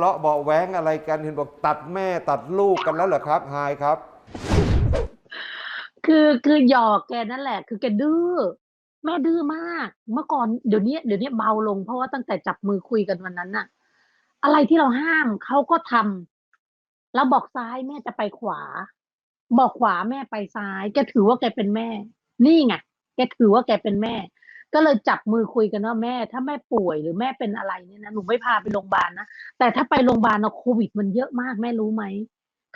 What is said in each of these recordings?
เลาะเบาะแว้งอะไรกันเห็นบอกตัดแม่ตัดลูกกันแล้วเหรอครับไฮายครับ คือคือหยอกแกนั่นแหละ คือแกดื้อแม่ดื้อมาก เมื่อก่อนเดี๋ยวนี้เดี๋ยวนี้เบาลงเพราะว่าตั้งแต่จับมือคุยกันวันนั้นน่ะ อะไรที่เราห้ามเขาก็ทำแล้วบอกซ้ายแม่จะไปขวา บอกขวาแม่ไปซ้ายแกถือว่าแกเป็นแม่ นี่ไงแกถือว่าแกเป็นแม่ ก็เลยจับมือคุยกันว่าแม่ ถ้าแม่ป่วยหรือแม่เป็นอะไรเนี่ยนะหนูไม่พาไปโรงพยาบาลนะแต่ถ้าไปโรงพยาบาลนะโควิดมันเยอะมากแม่รู้ไหม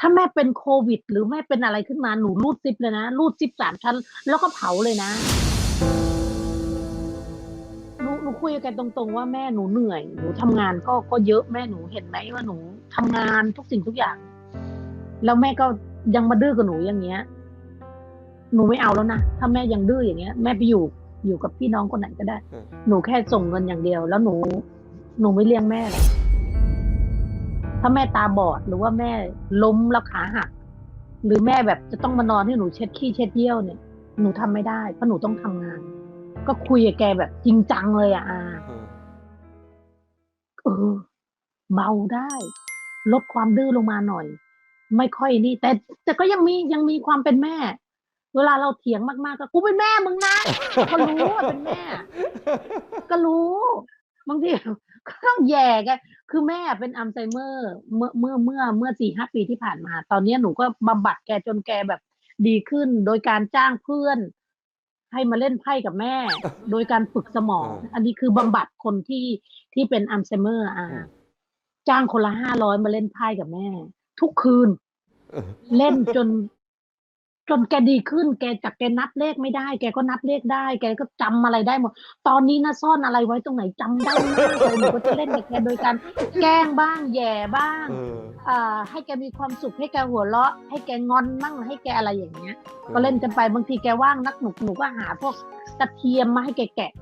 ถ้าแม่เป็นโควิด หรือแม่เป็นอะไรขึ้นมาหนูรูดซิปเลยนะรูดซิปสามชั้น แล้วก็เผาเลยนะหนูหนูคุยกับแกตรงๆว่าแม่หนูเหนื่อยหนูทำงานก็ก็เยอะแม่หนูเห็นไหมว่าหนูทำงานทุกสิ่งทุกอย่าง แล้วแม่ก็ยังมาดื้อกับหนูอย่างเงี้ย หนูไม่เอาแล้วนะถ้าแม่ยังดื้ออย่างเงี้ย แม่ไปอยู่ อยู่กับพี่น้องคนไหนก็ได้อืมหนูแค่ส่งเงินอย่างเดียว แล้วหนู หนูไม่เลี้ยงแม่หรอกถ้าแม่ตาบอดหรือว่าแม่ล้มแล้วขาหัก หรือแม่แบบจะต้องมานอนให้หนูเช็ดขี้เช็ดเยี่ยวเนี่ย หนูทำไม่ได้เพราะหนูต้องทำงาน ก็คุยกับแกแบบจริงจังเลยอะอาอืมเออเบาได้ ลดความดื้อลงมาหน่อย ไม่ค่อยนี่ แต่แต่ก็ยังมียังมีความเป็นแม่ เวลาเราเถียงมากๆก็กูเป็นแม่มึงนะก็รู้ว่าเป็นแม่ ก็รู้บางทีก็ต้องแย่แกคือแม่เป็นอัลไซเมอร์ เมื่อเมื่อเมื่อเมื่อสี่ห้าปีที่ผ่านมา ตอนเนี้ยหนูก็บำบัดแกจนแกแบบดีขึ้น โดยการจ้างเพื่อน ให้มาเล่นไพ่กับแม่ โดยการฝึกสมองอืมอันนี้คือบำบัดคนที่ที่เป็นอัลไซเมอร์ อ่าอืมจ้างคนละห้าร้อยมาเล่นไพ่กับแม่ ทุกคืน เล่นจน จนแกดีขึ้น แกจากแกนับเลขไม่ได้ แกก็นับเลขได้ แกก็จำอะไรได้หมด ตอนนี้นะซ่อนอะไรไว้ตรงไหนจำได้มากเลยหนูก็จะเล่นกับแกโดยการแกล้งบ้างแย่บ้างเอออ่าให้แกมีความสุขให้แกหัวเราะ ให้แกงอนมั่งให้แกอะไรอย่างเงี้ย ก็เล่นกันไปบางทีแกว่างนักหนุกหนูก็หาพวกกระเทียมมาให้แกแกะ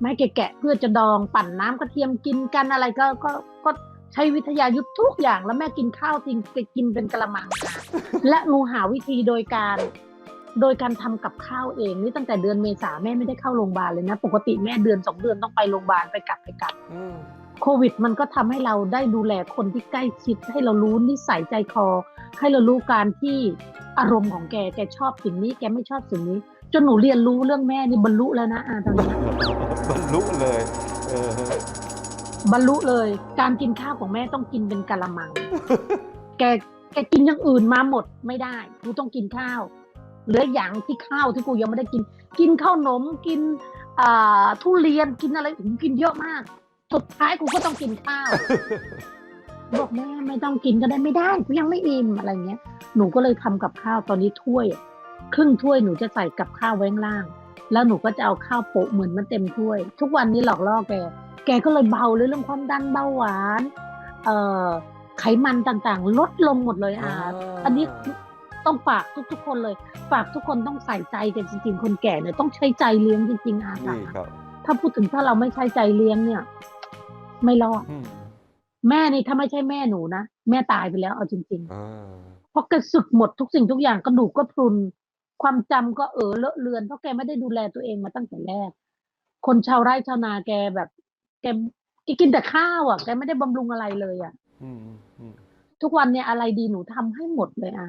มาให้แกแกะเพื่อจะดองปั่นน้ำกระเทียมกินกันอะไรก็ก็ก็ ใช้วิทยายุทธทุกอย่างแล้วแม่กินข้าวจริงแกกินเป็นกระมังค่ะและหนูหาวิธีโดยการ โดยการทำกับข้าวเองนี่ตั้งแต่เดือนเมษาแม่ไม่ได้เข้าโรงพยาบาลเลยนะ ปกติแม่เดือนสองเดือนต้องไปโรงพยาบาลไปกลับไปกลับอืมโควิด มันก็ทำให้เราได้ดูแลคนที่ใกล้ชิด ให้เรารู้นิสัยใจคอ ให้เรารู้การที่อารมณ์ของแกแกชอบสิ่งนี้แกไม่ชอบสิ่งนี้จนหนูเรียนรู้เรื่องแม่นี่บรรลุแล้วนะอาตอนนี้บรรลุเลย เออ บรรลุเลยการกินข้าวของแม่ต้องกินเป็นกะละมัง แกแกกินอย่างอื่นมาหมดไม่ได้กูต้องกินข้าวเหลืออย่างที่ข้าวที่กูยังไม่ได้กิน กินข้าวหนมกินอ่าทุเรียนกินอะไรผมกินเยอะมาก สุดท้ายกูก็ต้องกินข้าวบอกแม่ไม่ต้องกินก็ได้ไม่ได้กูยังไม่อิ่มอะไรเงี้ย หนูก็เลยทำกับข้าวตอนนี้ถ้วย ครึ่งถ้วยหนูจะใส่กับข้าวไว้ข้างล่าง แล้วหนูก็จะเอาข้าวโปะเหมือนมันเต็มถ้วย ทุกวันนี้หลอกล่อแก แกก็เลยเบาเลยเรื่องความดันเบาหวาน เอ่อไขมันต่างๆ ลดลงหมดเลยอะอันนี้ต้องฝากทุกๆคนเลย ฝากทุกคนต้องใส่ใจกันจริง ๆ คนแก่เนี่ยต้องใช้ใจเลี้ยงจริงๆอาค่ะนี่ครับถ้าพูดถึงถ้าเราไม่ใช้ใจเลี้ยงเนี่ย ไม่รอดอืมแม่นี่ถ้าไม่ใช่แม่หนูนะแม่ตายไปแล้วเอาจริงอ่าๆเพราะแกสึกหมดทุกสิ่งทุกอย่างกระดูกก็พรุน ความจำก็เออเลอะเลือนเพราะแกไม่ได้ดูแลตัวเองมาตั้งแต่แรก คนชาวไร่ชาวนาแกแบบ แกแกกินแต่ข้าวอะแกไม่ได้บำรุงอะไรเลยอะอืมอืมทุกวันเนี่ยอะไรดีหนูทำให้หมดเลยอะ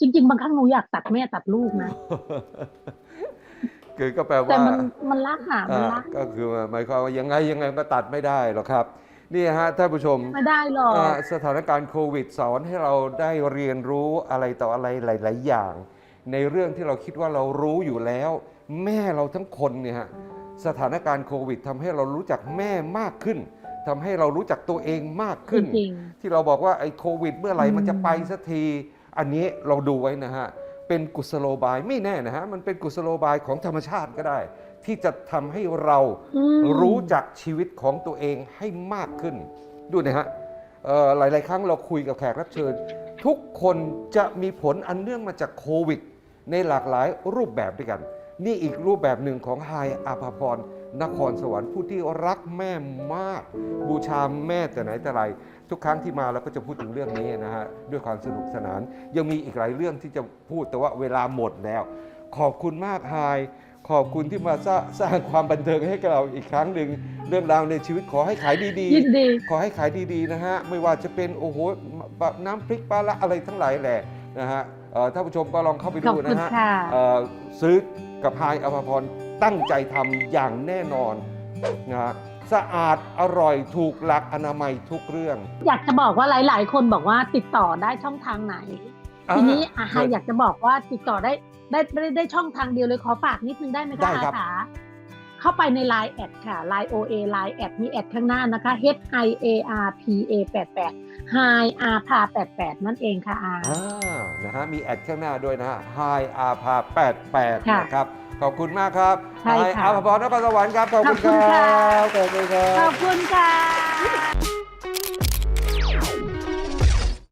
จริง ๆ บางครั้งหนูอยากตัดแม่ตัดลูกนะคือก็แปลแต่ว่ามันมันรักอะมันอ่ารักก็คือหมายความว่ายังไงยังไงก็ตัดไม่ได้หรอกครับนี่ฮะท่านผู้ชมไม่ได้หรอกอ่าสถานการณ์โควิด สอนให้เราได้เรียนรู้อะไรต่ออะไรหลาย ๆ อย่าง ในเรื่องที่เราคิดว่าเรารู้อยู่แล้ว แม่เราทั้งคนเนี่ยฮะ สถานการณ์โควิดทำให้เรารู้จักแม่มากขึ้นทำให้เรารู้จักตัวเองมากจขึ้นริงที่เราบอกว่าไอ้โควิด เมื่อไหร่อืมมันจะไปสักที อันนี้เราดูไว้นะฮะ เป็นกุศโลบายไม่แน่นะฮะ มันเป็นกุศโลบายของธรรมชาติก็ได้ ที่จะทำให้เราอืมรู้จักชีวิตของตัวเองให้มากขึ้น ดูนะฮะเอ่อหลาย ๆ ครั้งเราคุยกับแขกรับเชิญ ทุกคนจะมีผลอันเนื่องมาจากโควิด ในหลากหลายรูปแบบด้วยกัน นี่อีกรูปแบบหนึ่งของไฮอาภาพรนครสวรรค์ผู้ที่รักแม่มาก บูชาแม่แต่ไหนแต่ไร ทุกครั้งที่มาเราก็จะพูดถึงเรื่องนี้นะฮะ ด้วยความสนุกสนาน ยังมีอีกหลายเรื่องที่จะพูดแต่ว่าเวลาหมดแล้ว ขอบคุณมากไฮขอบคุณที่มาสร้างสร้างความบันเทิงให้กับเราอีกครั้งหนึ่งเรื่องราวในชีวิตขอให้ขายดียินดี ๆ ขอให้ขายดีๆนะฮะ ไม่ว่าจะเป็นโอ้โหแบบน้ำพริกปลาละอะไรทั้งหลายแหละนะฮะ เอ่อท่านผู้ชมก็ลองเข้าไปขอบดูคุณนะฮะค่ะ เอ่อซื้อกับพายอภพรตั้งใจทำอย่างแน่นอนนะฮะสะอาดอร่อยถูกหลักอนามัยทุกเรื่องอยากจะบอกว่าหลาย ๆ คนบอกว่าติดต่อได้ช่องทางไหน ทีนี้อาฮาเชิญ อยากจะบอกว่าติดต่อได้ได้ได้ได้ช่องทางเดียวเลยขอฝากนิดนึงได้ไหมได้คะครับอาขาเข้าไปใน Line แอดค่ะ Line OA Line แอดมีแอดข้างหน้านะคะ H I A R P A 88 Hi R พา88นั่นเองค่ะอา อ่า นะฮะมีแอดข้างหน้าด้วยนะฮะ Hi อาภา88ค่ะนะครับ ขอบคุณมากครับใช่ Hi ค่ะอาภาพรนครสวรรค์ครับ ขอบคุณขอบคุณคค่ะรับ ขอบคุณครัขบอบคุณค่ะ